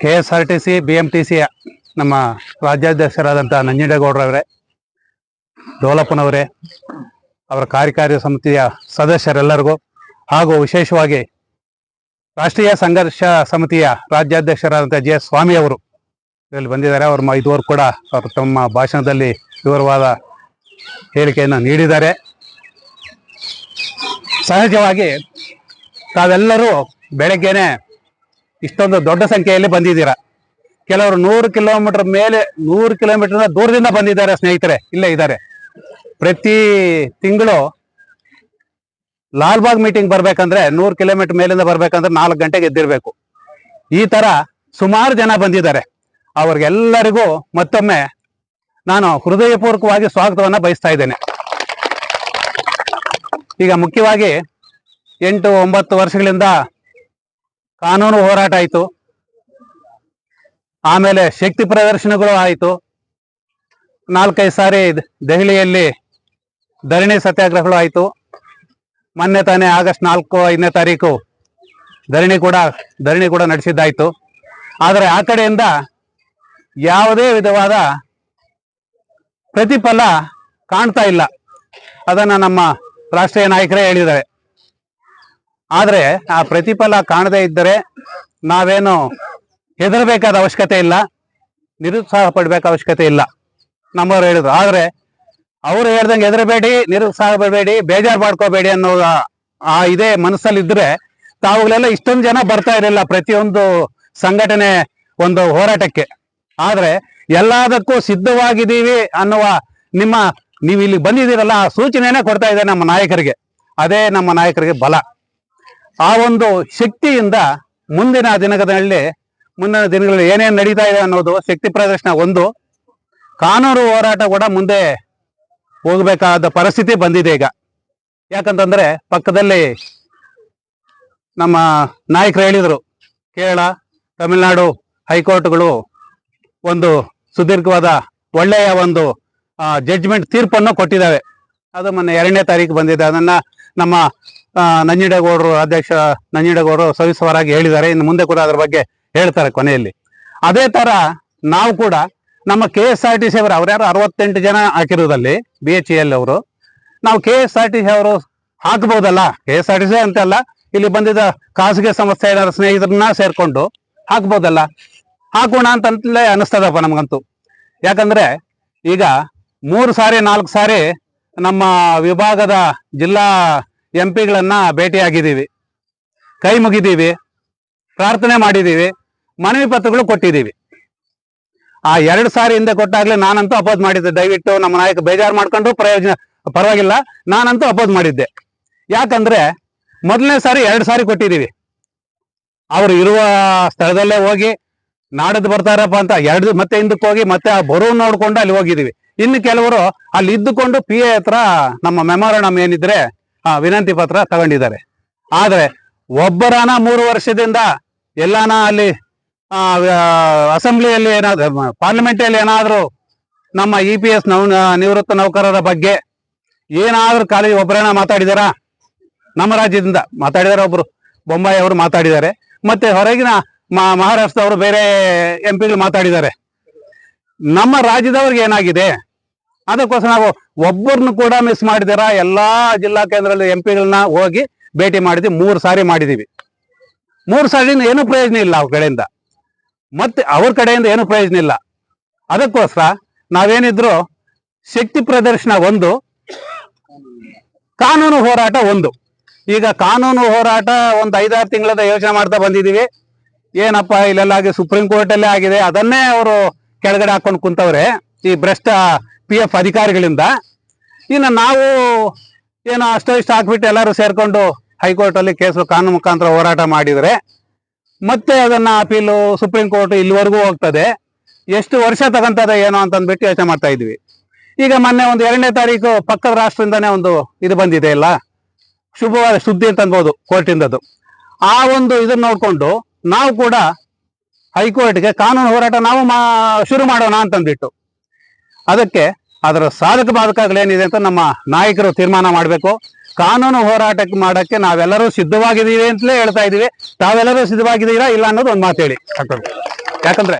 K S R T C B M T ಸಿಯ ನಮ್ಮ ರಾಜ್ಯಾಧ್ಯಕ್ಷರಾದಂಥ ನಂಜುಂಡೇಗೌಡರವರೇ ಡೋಲಪ್ಪನವರೇ, ಅವರ ಕಾರ್ಯಕಾರಿ ಸಮಿತಿಯ ಸದಸ್ಯರೆಲ್ಲರಿಗೂ ಹಾಗೂ ವಿಶೇಷವಾಗಿ ರಾಷ್ಟ್ರೀಯ ಸಂಘರ್ಷ ಸಮಿತಿಯ ರಾಜ್ಯಾಧ್ಯಕ್ಷರಾದಂಥ ಜೆ ಎಸ್ ಸ್ವಾಮಿ ಅವರು ಇಲ್ಲಿ ಬಂದಿದ್ದಾರೆ. ಅವರು ಇದುವರೆಗೂ ಕೂಡ ಅವರು ತಮ್ಮ ಭಾಷಣದಲ್ಲಿ ವಿವರವಾದ ಹೇಳಿಕೆಯನ್ನು ನೀಡಿದ್ದಾರೆ. ಸಹಜವಾಗಿ ತಾವೆಲ್ಲರೂ ಬೆಳಗ್ಗೆನೆ ಇಷ್ಟೊಂದು ದೊಡ್ಡ ಸಂಖ್ಯೆಯಲ್ಲಿ ಬಂದಿದ್ದೀರಾ? ಕೆಲವರು ನೂರು ಕಿಲೋಮೀಟರ್ ಮೇಲೆ ನೂರು ಕಿಲೋಮೀಟರ್ ದೂರದಿಂದ ಬಂದಿದ್ದಾರೆ ಸ್ನೇಹಿತರೆ, ಇಲ್ಲೇ ಇದ್ದಾರೆ. ಪ್ರತಿ ತಿಂಗಳು ಲಾಲ್ಬಾಗ್ ಮೀಟಿಂಗ್ ಬರ್ಬೇಕಂದ್ರೆ ನೂರು ಕಿಲೋಮೀಟರ್ ಮೇಲಿಂದ ಬರ್ಬೇಕಂದ್ರೆ ನಾಲ್ಕು ಗಂಟೆಗೆ ಎದ್ದಿರ್ಬೇಕು. ಈ ತರ ಸುಮಾರು ಜನ ಬಂದಿದ್ದಾರೆ. ಅವ್ರಿಗೆಲ್ಲರಿಗೂ ಮತ್ತೊಮ್ಮೆ ನಾನು ಹೃದಯಪೂರ್ವಕವಾಗಿ ಸ್ವಾಗತವನ್ನ ಬಯಸ್ತಾ ಇದ್ದೇನೆ. ಈಗ ಮುಖ್ಯವಾಗಿ ಎಂಟು ಒಂಬತ್ತು ವರ್ಷಗಳಿಂದ ಕಾನೂನು ಹೋರಾಟ ಆಯಿತು. ಆಮೇಲೆ ಶಕ್ತಿ ಪ್ರದರ್ಶನಗಳು ಆಯಿತು. ನಾಲ್ಕೈದು ಸಾರಿ ದೆಹಲಿಯಲ್ಲಿ ಧರಣಿ ಸತ್ಯಾಗ್ರಹಗಳು ಆಯಿತು. ಮೊನ್ನೆ ತಾನೇ ಆಗಸ್ಟ್ ನಾಲ್ಕು, ಐದನೇ ತಾರೀಕು ಧರಣಿ ಕೂಡ ಧರಣಿ ಕೂಡ ನಡೆಸಿದ್ದಾಯಿತು. ಆದರೆ ಆ ಕಡೆಯಿಂದ ಯಾವುದೇ ವಿಧವಾದ ಪ್ರತಿಫಲ ಕಾಣ್ತಾ ಇಲ್ಲ. ಅದನ್ನು ನಮ್ಮ ರಾಷ್ಟ್ರೀಯ ನಾಯಕರೇ ಹೇಳಿದ್ದಾರೆ. ಆದ್ರೆ ಆ ಪ್ರತಿಫಲ ಕಾಣದೇ ಇದ್ದರೆ ನಾವೇನು ಹೆದರಬೇಕಾದ ಅವಶ್ಯಕತೆ ಇಲ್ಲ, ನಿರುತ್ಸಾಹ ಪಡ್ಬೇಕು ಅವಶ್ಯಕತೆ ಇಲ್ಲ. ನಮ್ಮವ್ರು ಹೇಳಿದ್ರು. ಆದ್ರೆ ಅವರು ಹೇಳ್ದಂಗೆ ಹೆದರಬೇಡಿ, ನಿರುತ್ಸಾಹ ಪಡಬೇಡಿ, ಬೇಜಾರು ಮಾಡ್ಕೋಬೇಡಿ ಅನ್ನೋ ಆ- ಇದೇ ಮನಸ್ಸಲ್ಲಿ ಇದ್ರೆ ತಾವುಗಳೆಲ್ಲ ಇಷ್ಟೊಂದು ಜನ ಬರ್ತಾ ಇರಲಿಲ್ಲ ಪ್ರತಿಯೊಂದು ಸಂಘಟನೆ ಒಂದು ಹೋರಾಟಕ್ಕೆ. ಆದ್ರೆ ಎಲ್ಲದಕ್ಕೂ ಸಿದ್ಧವಾಗಿದ್ದೀವಿ ಅನ್ನುವ ನಿಮ್ಮ ನೀವು ಇಲ್ಲಿ ಬಂದಿದ್ದೀರಲ್ಲ, ಆ ಸೂಚನೆಯೇ ಕೊಡ್ತಾ ಇದೆ ನಮ್ಮ ನಾಯಕರಿಗೆ. ಅದೇ ನಮ್ಮ ನಾಯಕರಿಗೆ ಬಲ. ಆ ಒಂದು ಶಕ್ತಿಯಿಂದ ಮುಂದಿನ ದಿನಗಳಲ್ಲಿ ಮುಂದಿನ ದಿನಗಳಲ್ಲಿ ಏನೇನು ನಡೀತಾ ಇದೆ ಅನ್ನೋದು ಶಕ್ತಿ ಪ್ರದರ್ಶನ ಒಂದು. ಕಾನೂನು ಹೋರಾಟ ಕೂಡ ಮುಂದೆ ಹೋಗಬೇಕಾದ ಪರಿಸ್ಥಿತಿ ಬಂದಿದೆ ಈಗ. ಯಾಕಂತಂದ್ರೆ ಪಕ್ಕದಲ್ಲಿ ನಮ್ಮ ನಾಯಕರು ಹೇಳಿದರು, ಕೇರಳ, ತಮಿಳುನಾಡು ಹೈಕೋರ್ಟ್ಗಳು ಒಂದು ಸುದೀರ್ಘವಾದ ಒಳ್ಳೆಯ ಒಂದು ಜಡ್ಜ್ಮೆಂಟ್ ತೀರ್ಪನ್ನು ಕೊಟ್ಟಿದ್ದಾವೆ. ಅದು ಮೊನ್ನೆ ಎರಡನೇ ತಾರೀಕು ಬಂದಿದೆ. ಅದನ್ನ ನಮ್ಮ ನಂಜಿಡೇಗೌಡರು ಅಧ್ಯಕ್ಷ ನಂಜಿಡೇಗೌಡರು ಸವಿಸ್ವರಾಗಿ ಹೇಳಿದ್ದಾರೆ. ಇನ್ನು ಮುಂದೆ ಕೂಡ ಅದರ ಬಗ್ಗೆ ಹೇಳ್ತಾರೆ ಕೊನೆಯಲ್ಲಿ. ಅದೇ ತರ ನಾವು ಕೂಡ ನಮ್ಮ K S R T C ಅವರು, ಅವ್ರ್ಯಾರು ಅರವತ್ತೆಂಟು ಜನ ಹಾಕಿರೋದಲ್ಲಿ ಬಿ ಎಚ್ ಎಲ್ ಅವರು, ನಾವು K S R T C ಅವರು ಹಾಕ್ಬೋದಲ್ಲ? K S R T C ಅಂತಲ್ಲ ಇಲ್ಲಿ ಬಂದಿದ್ದ ಖಾಸಗಿ ಸಂಸ್ಥೆ ಏನಾದ್ರು ಸ್ನೇಹಿತರನ್ನ ಸೇರ್ಕೊಂಡು ಹಾಕ್ಬೋದಲ್ಲ? ಹಾಕೋಣ ಅಂತಲೇ ಅನಿಸ್ತದಪ್ಪ ನಮಗಂತೂ. ಯಾಕಂದ್ರೆ ಈಗ ಮೂರು ಸಾರಿ, ನಾಲ್ಕು ಸಾರಿ ನಮ್ಮ ವಿಭಾಗದ ಜಿಲ್ಲಾ ಎಂ ಪಿಗಳನ್ನ ಭೇಟಿಯಾಗಿದ್ದೀವಿ. ಕೈ ಮುಗಿದೀವಿ. ಪ್ರಾರ್ಥನೆ ಮಾಡಿದ್ದೀವಿ ಮನವಿ ಪತ್ರಗಳು ಕೊಟ್ಟಿದ್ದೀವಿ ಆ ಎರಡು ಸಾರಿ ಹಿಂದೆ ಕೊಟ್ಟಾಗಲೇ ನಾನಂತೂ ಅಪೋಸ್ ಮಾಡಿದ್ದೆ. ದಯವಿಟ್ಟು ನಮ್ಮ ನಾಯಕ ಬೇಜಾರು ಮಾಡ್ಕೊಂಡು ಪ್ರಯೋಜನ, ಪರವಾಗಿಲ್ಲ, ನಾನಂತೂ ಅಪೋಸ್ ಮಾಡಿದ್ದೆ. ಯಾಕಂದ್ರೆ ಮೊದಲನೇ ಸಾರಿ ಎರಡು ಸಾರಿ ಕೊಟ್ಟಿದ್ದೀವಿ ಅವರು ಇರುವ ಸ್ಥಳದಲ್ಲೇ ಹೋಗಿ ನಾಡದ್ದು ಬರ್ತಾರಪ್ಪ ಅಂತ, ಎರಡು ಮತ್ತೆ ಹಿಂದಕ್ಕೆ ಹೋಗಿ ಮತ್ತೆ ಆ ಬರೋ ನೋಡ್ಕೊಂಡು ಅಲ್ಲಿ ಹೋಗಿದೀವಿ. ಇನ್ನು ಕೆಲವರು ಅಲ್ಲಿ ಇದ್ದುಕೊಂಡು ಪಿ ಎ ಹತ್ರ ನಮ್ಮ ಮೆಮೊರಂಡಮ್ ಏನಿದ್ರೆ ವಿನಂತಿ ಪತ್ರ ತಗೊಂಡಿದ್ದಾರೆ. ಆದ್ರೆ ಒಬ್ಬರಾನ ಮೂರು ವರ್ಷದಿಂದ ಎಲ್ಲಾನ ಅಲ್ಲಿ ಅಸೆಂಬ್ಲಿಯಲ್ಲಿ ಏನಾದ್ರು ಪಾರ್ಲಿಮೆಂಟಲ್ಲಿ ಏನಾದರೂ ನಮ್ಮ ಇ ಪಿ ಎಸ್ ನೌ ನಿವೃತ್ತ ನೌಕರರ ಬಗ್ಗೆ ಏನಾದರೂ ಖಾಲಿ ಒಬ್ಬರನ್ನ ಮಾತಾಡಿದಾರಾ? ನಮ್ಮ ರಾಜ್ಯದಿಂದ ಮಾತಾಡಿದಾರೆ ಒಬ್ರು. ಬೊಂಬಾಯಿ ಅವರು ಮಾತಾಡಿದ್ದಾರೆ. ಮತ್ತೆ ಹೊರಗಿನ ಮಹಾರಾಷ್ಟ್ರದವರು ಬೇರೆ ಎಂ ಪಿಗಳು ಮಾತಾಡಿದ್ದಾರೆ. ನಮ್ಮ ರಾಜ್ಯದವ್ರಿಗೆ ಏನಾಗಿದೆ? ಅದಕ್ಕೋಸ್ಕರ ನಾವು ಒಬ್ಬರನ್ನು ಕೂಡ ಮಿಸ್ ಮಾಡಿದಿರ? ಎಲ್ಲಾ ಜಿಲ್ಲಾ ಕೇಂದ್ರದಲ್ಲಿ ಎಂ ಪಿಗಳನ್ನ ಹೋಗಿ ಭೇಟಿ ಮಾಡಿದ್ವಿ. ಮೂರು ಸಾರಿ ಮಾಡಿದೀವಿ. ಮೂರು ಸಾರಿ ಏನು ಪ್ರಯೋಜನ ಇಲ್ಲ ಅವ್ರ ಕಡೆಯಿಂದ. ಮತ್ತೆ ಅವ್ರ ಕಡೆಯಿಂದ ಏನು ಪ್ರಯೋಜನ ಇಲ್ಲ. ಅದಕ್ಕೋಸ್ಕರ ನಾವೇನಿದ್ರು ಶಕ್ತಿ ಪ್ರದರ್ಶನ ಒಂದು, ಕಾನೂನು ಹೋರಾಟ ಒಂದು. ಈಗ ಕಾನೂನು ಹೋರಾಟ ಒಂದು ಐದಾರು ತಿಂಗಳದ ಯೋಚನೆ ಮಾಡ್ತಾ ಬಂದಿದೀವಿ. ಏನಪ್ಪ, ಇಲ್ಲೆಲ್ಲ ಆಗಿ ಸುಪ್ರೀಂ ಕೋರ್ಟಲ್ಲೇ ಆಗಿದೆ. ಅದನ್ನೇ ಅವರು ಕೆಳಗಡೆ ಹಾಕೊಂಡು ಕುಂತವ್ರೆ. ಈ ಭ್ರಷ್ಟ ಪಿ ಎಫ್ ಅಧಿಕಾರಿಗಳಿಂದ. ಇನ್ನು ನಾವು ಏನು ಅಷ್ಟೋ ಇಷ್ಟ ಹಾಕ್ಬಿಟ್ಟು ಎಲ್ಲರೂ ಸೇರಿಕೊಂಡು ಹೈಕೋರ್ಟಲ್ಲಿ ಕೇಸು ಕಾನೂನು ಮುಖಾಂತರ ಹೋರಾಟ ಮಾಡಿದರೆ ಮತ್ತೆ ಅದನ್ನು ಅಪೀಲು ಸುಪ್ರೀಂ ಕೋರ್ಟ್ ಇಲ್ಲಿವರೆಗೂ ಹೋಗ್ತದೆ. ಎಷ್ಟು ವರ್ಷ ತಗೊಂತದೆ ಏನೋ ಅಂತಂದ್ಬಿಟ್ಟು ಯೋಚನೆ ಮಾಡ್ತಾ ಇದ್ವಿ. ಈಗ ಮೊನ್ನೆ ಒಂದು ಎರಡನೇ ತಾರೀಕು ಪಕ್ಕದ ರಾಷ್ಟ್ರದಿಂದನೇ ಒಂದು ಇದು ಬಂದಿದೆ ಇಲ್ಲ ಶುಭವಾದ ಸುದ್ದಿ ಅಂತ ಅನ್ಬೋದು ಕೋರ್ಟಿಂದದು ಆ ಒಂದು ಇದನ್ನ ನೋಡಿಕೊಂಡು ನಾವು ಕೂಡ ಹೈಕೋರ್ಟ್ಗೆ ಕಾನೂನು ಹೋರಾಟ ನಾವು ಮಾ ಶುರು ಮಾಡೋಣ ಅಂತಂದ್ಬಿಟ್ಟು. ಅದಕ್ಕೆ ಅದರ ಸಾಧಕ ಬಾಧಕಗಳೇನಿದೆ ಅಂತ ನಮ್ಮ ನಾಯಕರು ತೀರ್ಮಾನ ಮಾಡಬೇಕು. ಕಾನೂನು ಹೋರಾಟಕ್ಕೆ ಮಾಡಕ್ಕೆ ನಾವೆಲ್ಲರೂ ಸಿದ್ಧವಾಗಿದ್ದೀವಿ ಅಂತಲೇ ಹೇಳ್ತಾ ಇದೀವಿ ತಾವೆಲ್ಲರೂ ಸಿದ್ಧವಾಗಿದ್ದೀರಾ ಇಲ್ಲ ಅನ್ನೋದು ಒಂದು ಮಾತು ಹೇಳಿ ಯಾಕಂದ್ರೆ